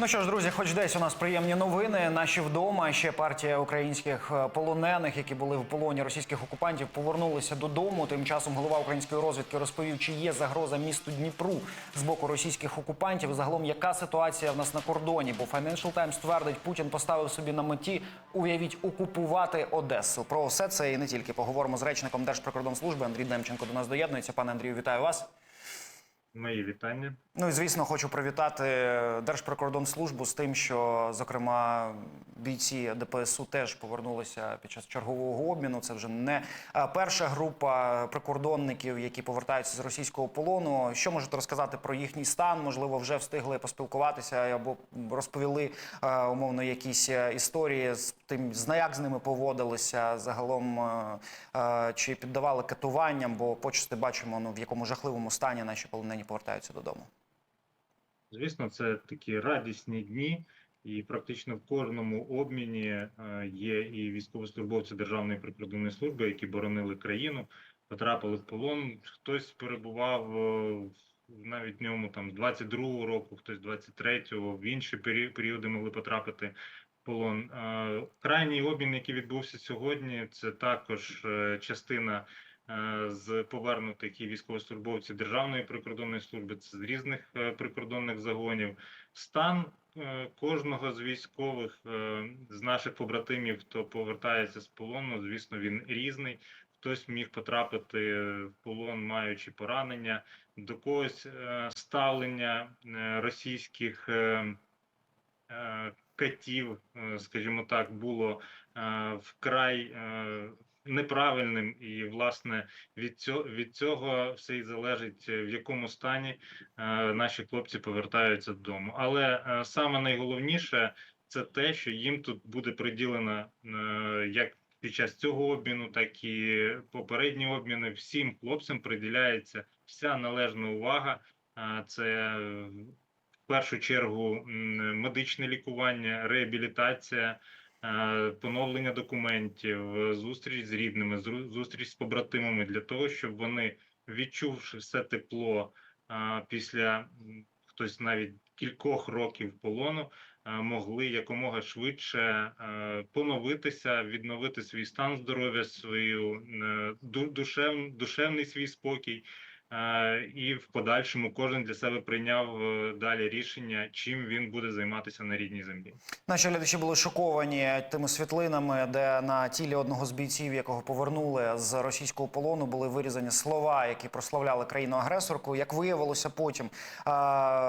Ну що ж, друзі, хоч десь у нас приємні новини. Наші вдома ще партія українських е, полонених, які були в полоні російських окупантів, повернулися додому. Тим часом голова української розвідки розповів, чи є загроза місту Дніпру з боку російських окупантів. Загалом, яка ситуація в нас на кордоні? Бо Financial Times твердить, Путін поставив собі на меті уявіть окупувати Одесу. Про все це і не тільки поговоримо з речником Держприкордонслужби Андрій Демченко до нас доєднується. Пане Андрію, вітаю вас. Мої вітання. Ну і звісно, хочу привітати Держприкордонслужбу з тим, що зокрема бійці ДПСУ теж повернулися під час чергового обміну. Це вже не перша група прикордонників, які повертаються з російського полону. Що можете розказати про їхній стан? Можливо, вже встигли поспілкуватися або розповіли е, умовно якісь е, історії з тим, як з ними поводилися загалом, е, е, чи піддавали катуванням, бо почасти бачимо, ну в якому жахливому стані наші полонені повертаються додому. Звісно, це такі радісні дні, і практично в кожному обміні е, є і військовослужбовці Державної прикордонної служби, які боронили країну, потрапили в полон. Хтось перебував навіть в ньому там з 22-го року, хтось 23-го, в інші періоди могли потрапити полон. Е, Крайній обмін, який відбувся сьогодні, це також е, частина е, з повернутих і військовослужбовців Державної прикордонної служби, з різних прикордонних загонів. Стан кожного з військових з наших побратимів, хто повертається з полону, звісно, він різний. Хтось міг потрапити в полон, маючи поранення, до когось ставлення російських катів, е, скажімо так, було е, вкрай е, неправильним, і власне від цього від цього все і залежить, в якому стані наші хлопці повертаються додому. Але саме найголовніше це те, що їм тут буде приділено як під час цього обміну, так і попередні обміни. Всім хлопцям приділяється вся належна увага. Це першу чергу медичне лікування, реабілітація, е, поновлення документів, зустріч з рідними, зустріч з побратимами для того, щоб вони, відчувши все тепло е, після хтось навіть кількох років полону, е, могли якомога швидше поновитися, відновити свій стан здоров'я, свою душев, душевний свій спокій. Е, І в подальшому кожен для себе прийняв е, далі рішення, чим він буде займатися на рідній землі. Наші глядачі були шоковані тими світлинами, де на тілі одного з бійців, якого повернули з російського полону, були вирізані слова, які прославляли країну-агресорку. Як виявилося, потім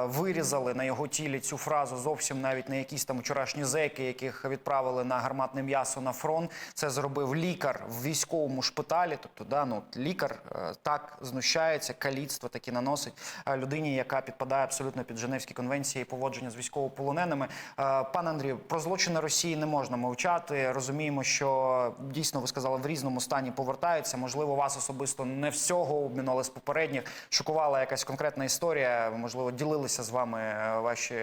вирізали на його тілі цю фразу зовсім навіть не якісь там вчорашні зеки, яких відправили на гарматне м'ясо на фронт. Це зробив лікар в військовому шпиталі. Тобто, да, ну лікар е, так знущається, каліцтво такі наносить е, людині, яка підпадає абсолютно під Женевські конвенції поводження з військовополоненими. Е, Пане Андрію, про злочини Росії не можна мовчати. Розуміємо, що дійсно ви сказали в різному стані повертаються. Можливо, вас особисто не всього обміну, але з попередніх шокувала якась конкретна історія. Можливо, ділилися з вами е, ваші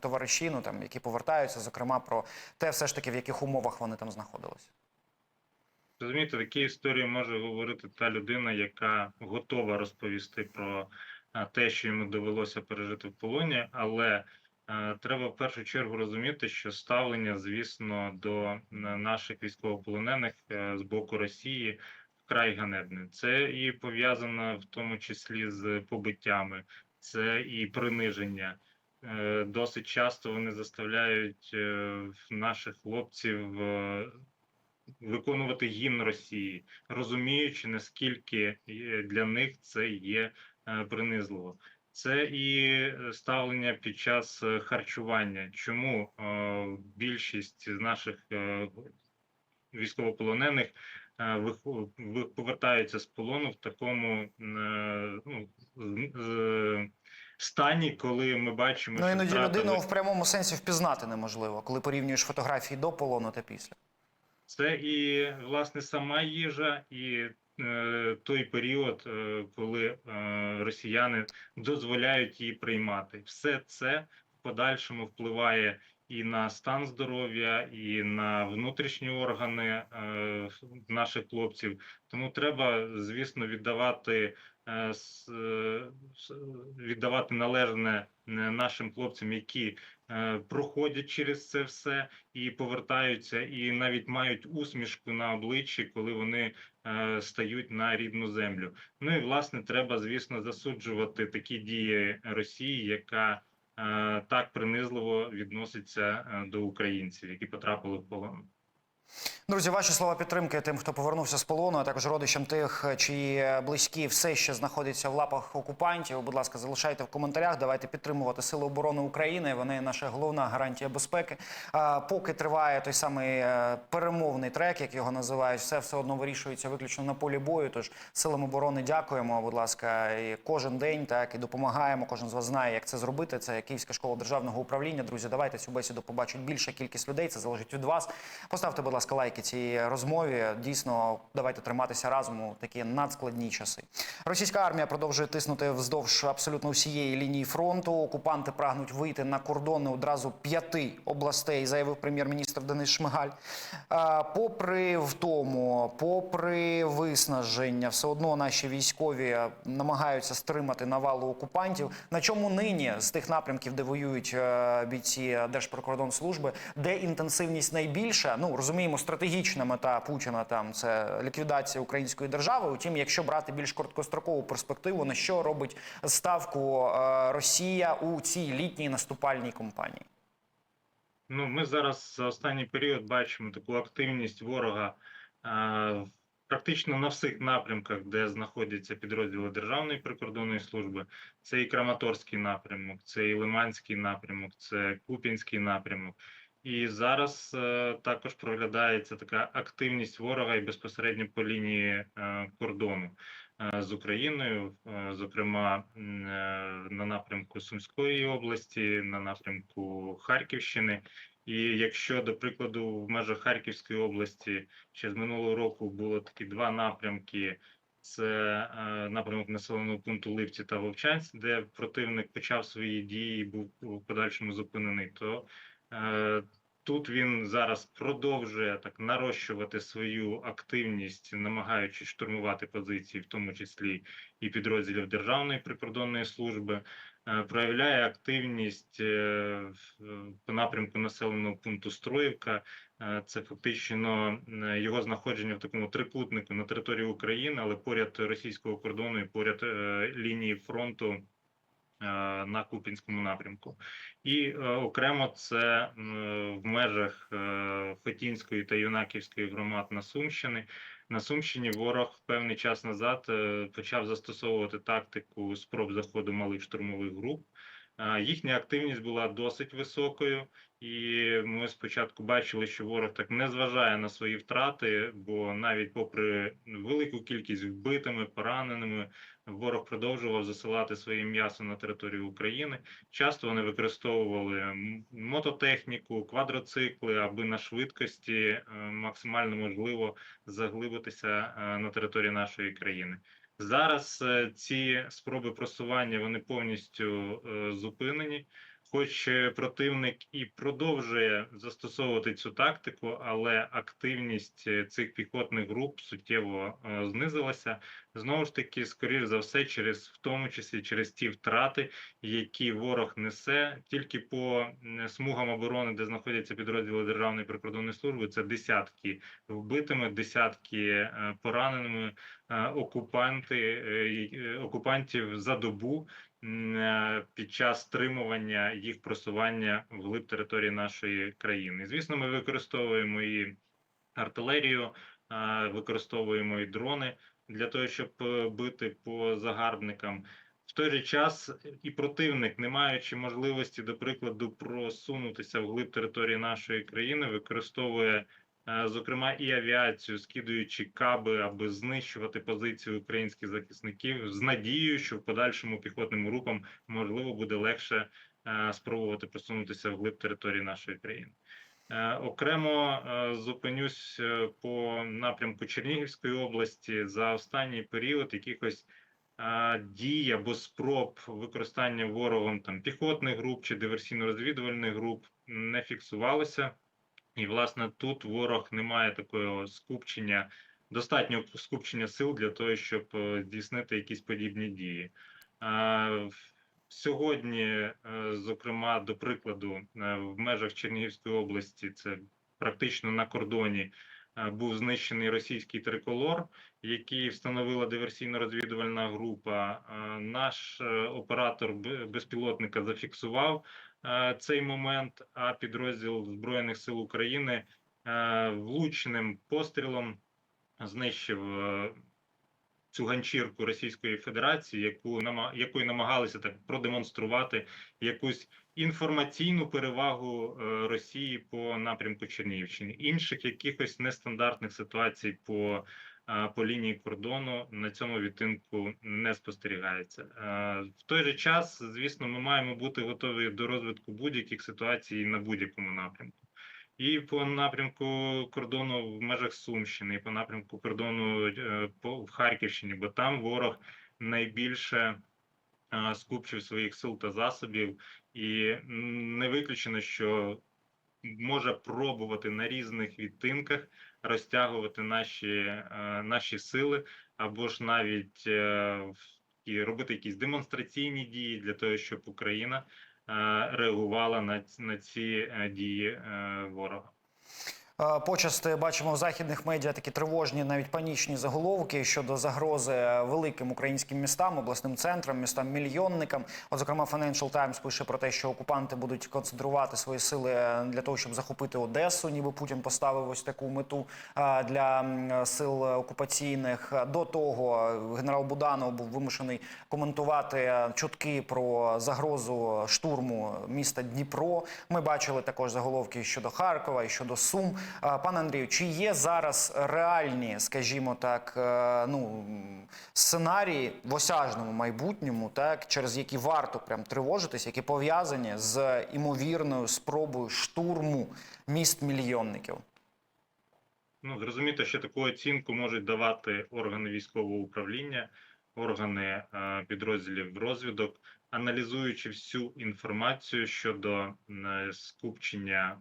товариші, ну там які повертаються, зокрема про те, все ж таки в яких умовах вони там знаходилися. Розумієте, такі історії може говорити та людина, яка готова розповісти про те, що йому довелося пережити в полоні, але е, треба в першу чергу розуміти, що ставлення, звісно, до е, наших військовополонених е, з боку Росії вкрай ганебне. Це і пов'язано в тому числі з побиттями, це і приниження. Е, Досить часто вони заставляють е, наших хлопців е, виконувати гімн Росії, розуміючи наскільки е, для них це є е, принизливо. Це і е, ставлення під час харчування. Чому більшість з наших військовополонених повертаються з полону в такому ну, стані, коли ми бачимо, Ну що іноді втратили- людину в прямому сенсі впізнати неможливо, коли порівнюєш фотографії до полону та після. Це і власне сама їжа, і е, той період, е, коли е, росіяни дозволяють її приймати. Все це в подальшому впливає і на стан здоров'я, і на внутрішні органи е, наших хлопців. Тому треба, звісно, віддавати е, е, віддавати належне е, нашим хлопцям, які проходять через це все і повертаються, і навіть мають усмішку на обличчі, коли вони е, стають на рідну землю. Ну і власне треба, звісно, засуджувати такі дії Росії, яка е, так принизливо відноситься е, до українців, які потрапили в полон. Друзі, ваші слова підтримки тим, хто повернувся з полону, а також родичам тих, чиї близькі все ще знаходяться в лапах окупантів. Будь ласка, залишайте в коментарях. Давайте підтримувати Сили оборони України. Вони наша головна гарантія безпеки. А, поки триває той самий е, перемовний трек, як його називають, все все одно вирішується виключно на полі бою. Тож силам оборони дякуємо. Будь ласка, і кожен день так і допомагаємо. Кожен з вас знає, як це зробити. Це Київська школа державного управління. Друзі, давайте цю бесіду побачить більша кількість людей. Це залежить від вас. Поставте, будь ласка, лайки цій розмові. Дійсно, давайте триматися разом у такі надскладні часи. Російська армія продовжує тиснути вздовж абсолютно всієї лінії фронту. Окупанти прагнуть вийти на кордони одразу п'яти областей, заявив прем'єр-міністр Денис Шмигаль. Попри втому, попри виснаження, все одно наші військові намагаються стримати навалу окупантів. На чому нині з тих напрямків, де воюють е, бійці Держприкордонслужби, де інтенсивність найбільша? Ну розуміємо, стратегічна мета Путіна там це ліквідація української держави. Утім, якщо брати більш короткострокову перспективу, на що робить ставку е, Росія у цій літній наступальній кампанії? Ну, ми зараз за останній період бачимо таку активність ворога е, практично на всіх напрямках, де знаходяться підрозділи Державної прикордонної служби. Це і Краматорський напрямок, це і Лиманський напрямок, це Куп'янський напрямок. І зараз е, також проглядається така активність ворога і безпосередньо по лінії е, кордону е, з Україною, е, зокрема е, на напрямку Сумської області, на напрямку Харківщини. І якщо, до прикладу, в межах Харківської області ще з минулого року було такі два напрямки. Це е, напрямок населеного пункту Липці та Вовчанськ, де противник почав свої дії і був у подальшому зупинений. То тут він зараз продовжує так нарощувати свою активність, намагаючись штурмувати позиції, в тому числі і підрозділів Державної прикордонної служби. Е, проявляє активність е, по напрямку населеного пункту Строївка. Е, Це фактично е, його знаходження в такому трикутнику на території України, але поряд російського кордону і поряд е, лінії фронту е, на Купінському напрямку. І е, окремо це в межах е, Хотінської та Юнаківської громад на Сумщини. На Сумщині ворог певний час назад е, почав застосовувати тактику спроб заходу малих штурмових груп. Е, Їхня активність була досить високою, і ми спочатку бачили, що ворог так не зважає на свої втрати, бо навіть попри велику кількість вбитими, пораненими, ворог продовжував засилати своє м'ясо на територію України. Часто вони використовували мототехніку, квадроцикли, аби на швидкості е, максимально можливо заглибитися е, на території нашої країни. Зараз е, ці спроби просування вони повністю зупинені. Хоч противник і продовжує застосовувати цю тактику, але активність е, цих піхотних груп суттєво е, знизилася. Знову ж таки, скоріш за все, через в тому числі через ті втрати, які ворог несе тільки по смугам оборони, де знаходяться підрозділи Державної прикордонної служби, це десятки вбитими, десятки е, пораненими окупанти окупантів за добу під час стримування їх просування вглиб території нашої країни. Звісно, ми використовуємо і артилерію, е, використовуємо і дрони для того, щоб е, бити по загарбникам. В той же час і противник, не маючи можливості, до прикладу, просунутися вглиб території нашої країни, використовує е, зокрема і авіацію, скидуючи каби, аби знищувати позиції українських захисників, з надією, що в подальшому піхотним групам можливо буде легше е, спробувати просунутися вглиб території нашої країни. Е, Окремо е, зупинюсь е, по напрямку Чернігівської області за останній період якихось е, дій або спроб використання ворогом там піхотних груп чи диверсійно-розвідувальних груп не фіксувалося. І, власне, тут ворог не має такого скупчення, достатнього скупчення сил для того, щоб е, здійснити якісь подібні дії. Сьогодні, е, зокрема, до прикладу, е, в межах Чернігівської області, це практично на кордоні, був знищений російський триколор, який встановила диверсійно-розвідувальна група. Наш оператор безпілотника зафіксував цей момент, а підрозділ Збройних сил України е, влучним пострілом знищив е, цю ганчірку Російської Федерації, яку якою намагалися так продемонструвати якусь інформаційну перевагу е, Росії по напрямку Чернігівщини. Інших якихось нестандартних ситуацій по, е, по лінії кордону на цьому відтинку не спостерігається. Е, В той же час, звісно, ми маємо бути готові до розвитку будь-яких ситуацій на будь-якому напрямку. І по напрямку кордону в межах Сумщини, і по напрямку кордону по в Харківщині, бо там ворог найбільше скупчив своїх сил та засобів, і не виключено, що може пробувати на різних відтинках розтягувати наші, е, наші сили, або ж навіть е, і робити якісь демонстраційні дії для того, щоб Україна е, реагувала на, ц- на ці е, дії е, ворога. Е, Почасти бачимо в західних медіа такі тривожні, навіть панічні заголовки щодо загрози великим українським містам, обласним центрам, містам мільйонникам. От, зокрема, Financial Times пише про те, що окупанти будуть концентрувати свої сили для того, щоб захопити Одесу. Ніби Путін поставив ось таку мету е, для сил окупаційних. До того генерал Буданов був вимушений коментувати чутки про загрозу штурму міста Дніпро. Ми бачили також заголовки щодо Харкова і щодо Сум. Пане Андрію, чи є зараз реальні, скажімо так, е, ну сценарії в осяжному майбутньому, так через які варто прям тривожитись, які пов'язані з імовірною спробою штурму міст мільйонників? Ну, зрозуміти, що таку оцінку можуть давати органи військового управління, органи е, підрозділів розвідок, аналізуючи всю інформацію щодо е, скупчення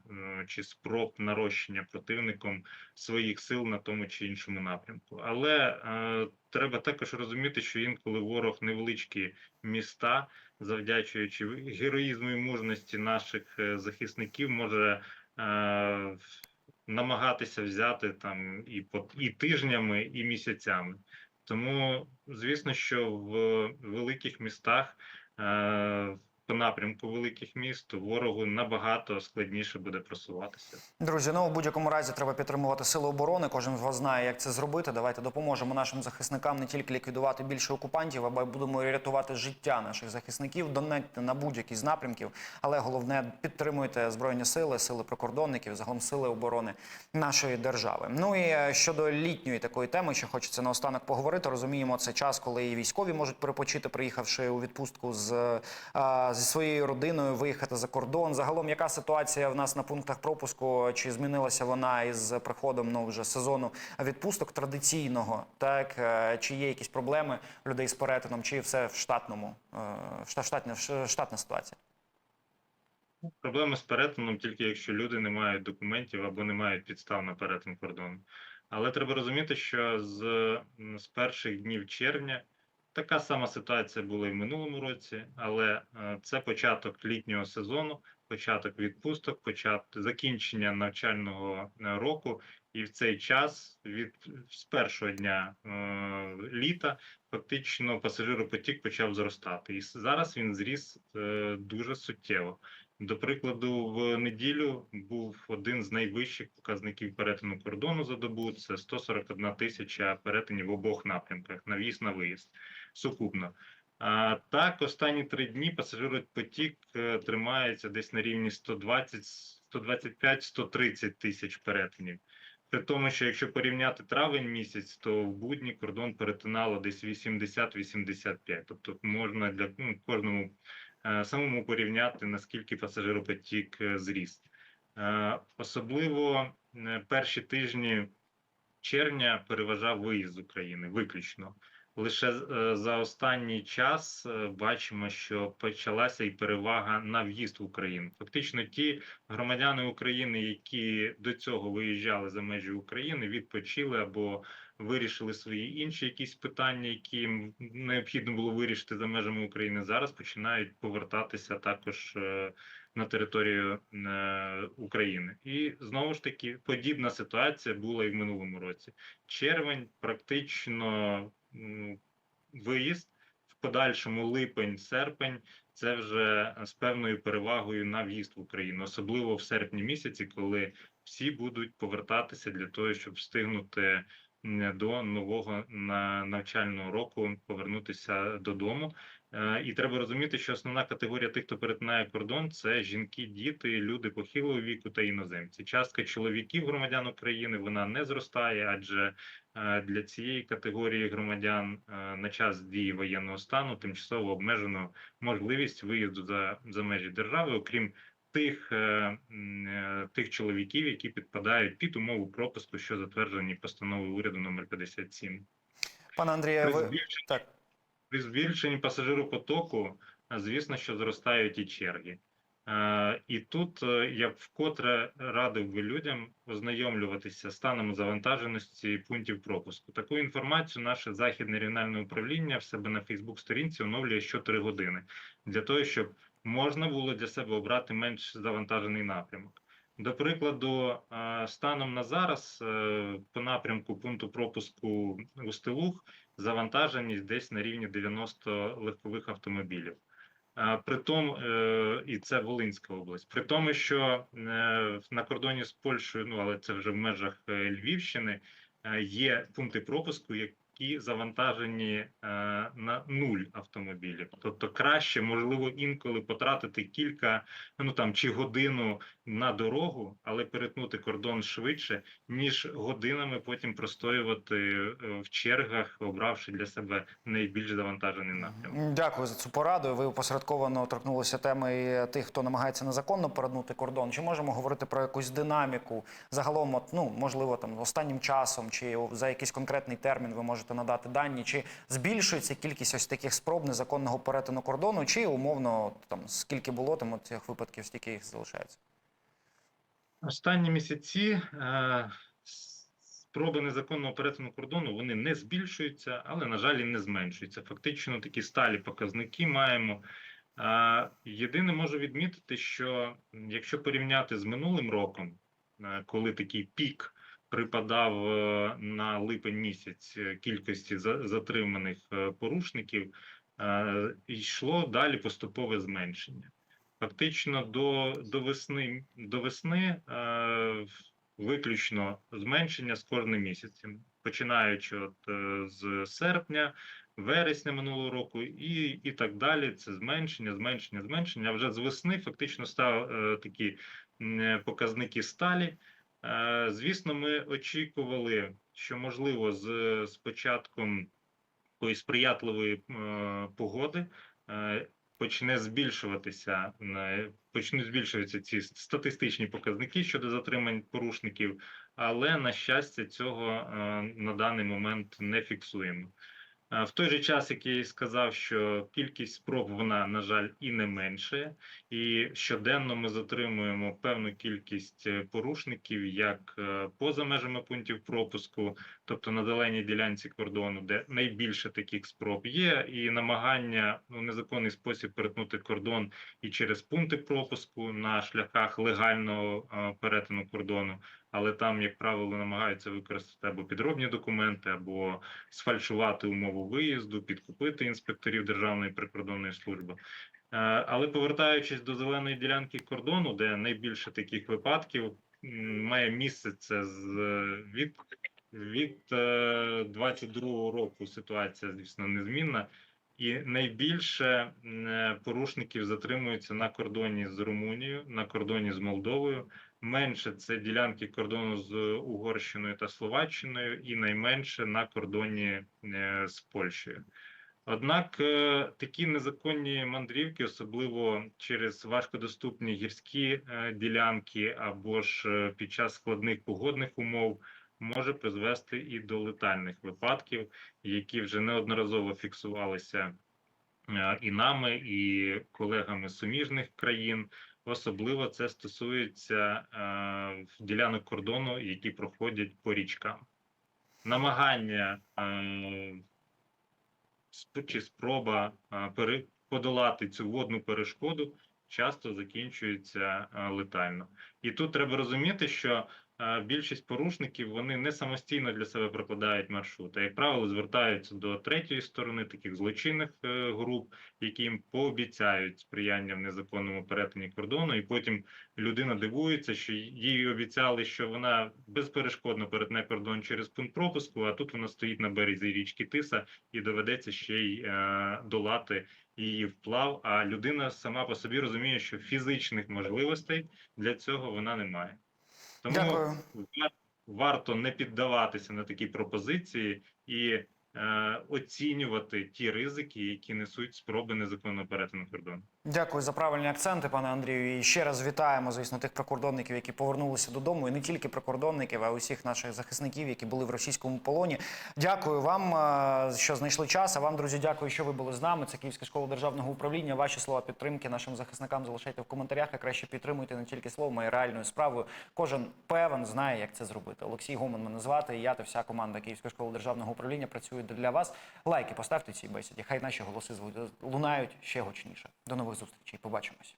чи спроб нарощення противником своїх сил на тому чи іншому напрямку. Але е, треба також розуміти, що інколи ворог невеличкі міста, завдячуючи героїзму і мужності наших е, захисників, може. Е, намагатися взяти там і по і тижнями, і місяцями. Тому, звісно, що в великих містах е, по напрямку великих міст ворогу набагато складніше буде просуватися. Друзі, ну в будь-якому разі треба підтримувати сили оборони. Кожен з вас знає, як це зробити. Давайте допоможемо нашим захисникам не тільки ліквідувати більше окупантів, а будемо рятувати життя наших захисників, донетьте на будь-який з напрямків. Але головне підтримуйте збройні сили, сили прикордонників, загалом сили оборони нашої держави. Ну і е, щодо літньої такої теми, що хочеться наостанок поговорити. Розуміємо, це час, коли і військові можуть перепочити, приїхавши у відпустку з е, зі своєю родиною, виїхати за кордон. Загалом, яка ситуація в нас на пунктах пропуску? Чи змінилася вона із приходом ну вже сезону відпусток традиційного? Так Е, чи є якісь проблеми людей з перетином, чи все в штатному е, в штатна, ситуація? Проблеми з перетином тільки якщо люди не мають документів або не мають підстав на перетин кордону. Але треба розуміти, що з, з перших днів червня така сама ситуація була і в минулому році, але е, це початок літнього сезону, початок відпусток, початок закінчення навчального е, року, і в цей час від з першого дня е, літа фактично пасажиропотік почав зростати, і зараз він зріс е, дуже суттєво. До прикладу, в неділю був один з найвищих показників перетину кордону за добу. Це 141 тисяча перетинів в обох напрямках на в'їзд на виїзд сукупно. А так, останні три дні пасажиропотік е, тримається десь на рівні 120, 125, 130 тисяч перетинів. При тому, що якщо порівняти травень місяць, то в будні кордон перетинало десь 80-85. Тобто можна для ну, кожному е, самому порівняти, наскільки пасажиропотік е, зріс. Особливо перші тижні червня переважав виїзд з України виключно. Лише е, за останній час е, бачимо, що почалася і перевага на в'їзд в Україну. Фактично, ті громадяни України, які до цього виїжджали за межі України, відпочили або вирішили свої інші якісь питання, які їм необхідно було вирішити за межами України. Зараз починають повертатися також е, на територію України. І знову ж таки подібна ситуація була і в минулому році. Червень практично виїзд в подальшому липень, серпень. Це вже з певною перевагою на в'їзд в Україну, особливо в серпні місяці, коли всі будуть повертатися для того, щоб встигнути до нового навчального року повернутися додому. Е, І треба розуміти, що основна категорія тих, хто перетинає кордон, це жінки, діти, люди похилого віку та іноземці. Частка чоловіків громадян України вона не зростає, адже е, для цієї категорії громадян е, на час дії воєнного стану тимчасово обмежено можливість виїзду за, за межі держави, окрім тих, тих чоловіків, які підпадають під умову пропуску, що затверджені постановою уряду номер 57. Пане Андріє, При ви так. При збільшенні пасажиропотоку, звісно, що зростають і черги. Е, І тут е, я б вкотре радив би людям ознайомлюватися станом завантаженості пунктів пропуску. Таку інформацію наше західне регіональне управління в себе на Фейсбук-сторінці оновлює щотри години для того, щоб можна було для себе обрати менш завантажений напрямок. До прикладу, е, станом на зараз е, по напрямку пункту пропуску Устилух завантаженість десь на рівні 90 легкових автомобілів. При тому, е, і це Волинська область. При тому, що е, на кордоні з Польщею, ну але це вже в межах е, Львівщини, є пункти пропуску, які завантажені е, на нуль автомобілів. Тобто краще, можливо, інколи потратити кілька, ну там чи годину на дорогу, але перетнути кордон швидше, ніж годинами потім простоювати е, в чергах, обравши для себе найбільш завантажений напрямок. М, Дякую за цю пораду. Ви опосередковано торкнулися теми тих, хто намагається незаконно перетнути кордон. Чи можемо говорити про якусь динаміку загалом, от, ну можливо, там останнім часом, чи за якийсь конкретний термін ви можете надати дані, чи збільшується кількість ось таких спроб незаконного перетину кордону, чи умовно там скільки було там цих випадків, стільки їх залишається? Останні місяці е, спроби незаконного перетину кордону вони не збільшуються, але на жаль і не зменшуються. Фактично такі сталі показники маємо. Е, Єдине можу відмітити, що якщо порівняти з минулим роком, е, коли такий пік припадав е, на липень місяць е, кількості за- затриманих е, порушників, йшло далі поступове зменшення. Фактично до, до весни до весни виключно зменшення з кожним місяцем, починаючи от з серпня, вересня минулого року, і, і так далі. Це зменшення, зменшення, зменшення. Вже з весни фактично став такі показники сталі. Е, звісно, ми очікували, що можливо з, з початком такої сприятливої е, погоди. е, почне збільшуватися почнуть збільшуватися ці статистичні показники щодо затримань порушників, але на щастя, цього на даний момент не фіксуємо. Е, В той же час, як я і сказав, що кількість спроб вона на жаль і не менше, і щоденно ми затримуємо певну кількість е, порушників як е, поза межами пунктів пропуску, тобто на зеленій ділянці кордону, де найбільше таких спроб є, і намагання у незаконний спосіб перетнути кордон і через пункти пропуску на шляхах легального е, перетину кордону, але там, як правило, намагаються використати або підробні документи, або сфальшувати умову виїзду, підкупити інспекторів Державної прикордонної служби. Е, Але повертаючись до зеленої ділянки кордону, де найбільше таких випадків має місце це з від від е, 22-го року ситуація, звісно, незмінна, і найбільше е, порушників затримуються на кордоні з Румунією, на кордоні з Молдовою. Менше це ділянки кордону з Угорщиною та Словаччиною, і найменше на кордоні е, з Польщею. Однак е, такі незаконні мандрівки, особливо через важкодоступні гірські е, ділянки або ж е, під час складних погодних умов, може призвести і до летальних випадків, які вже неодноразово фіксувалися е, і нами, і колегами суміжних країн. Особливо це стосується е, ділянок кордону, які проходять по річкам. Намагання е, чи спроба подолати цю водну перешкоду часто закінчується летально. І тут треба розуміти, що більшість порушників вони не самостійно для себе прокладають маршрут, як правило, звертаються до третьої сторони таких злочинних е, груп, які їм пообіцяють сприяння в незаконному перетині кордону, і потім людина дивується, що їй обіцяли, що вона безперешкодно перетне кордон через пункт пропуску, а тут вона стоїть на березі річки Тиса і доведеться ще й е, долати її вплав. А людина сама по собі розуміє, що фізичних можливостей для цього вона не має. Тому Дякую. варто не піддаватися на такі пропозиції і оцінювати ті ризики, які несуть спроби незаконного перетину кордону. Дякую за правильні акценти, пане Андрію. І ще раз вітаємо, звісно, тих прикордонників, які повернулися додому, і не тільки прикордонників, а й усіх наших захисників, які були в російському полоні. Дякую вам, е, що знайшли час. А вам, друзі, дякую, що ви були з нами. Це Київська школа державного управління. Ваші слова підтримки нашим захисникам залишайте в коментарях. А краще підтримуйте не тільки словом, а й реальною справою. Кожен певен знає, як це зробити. Олексій Гоман мене звати. І я та вся команда Київської школи державного управління працює для вас. Лайки поставте цій бесіді. Хай наші голоси лунають ще гучніше. До нових зустрічей. Побачимось.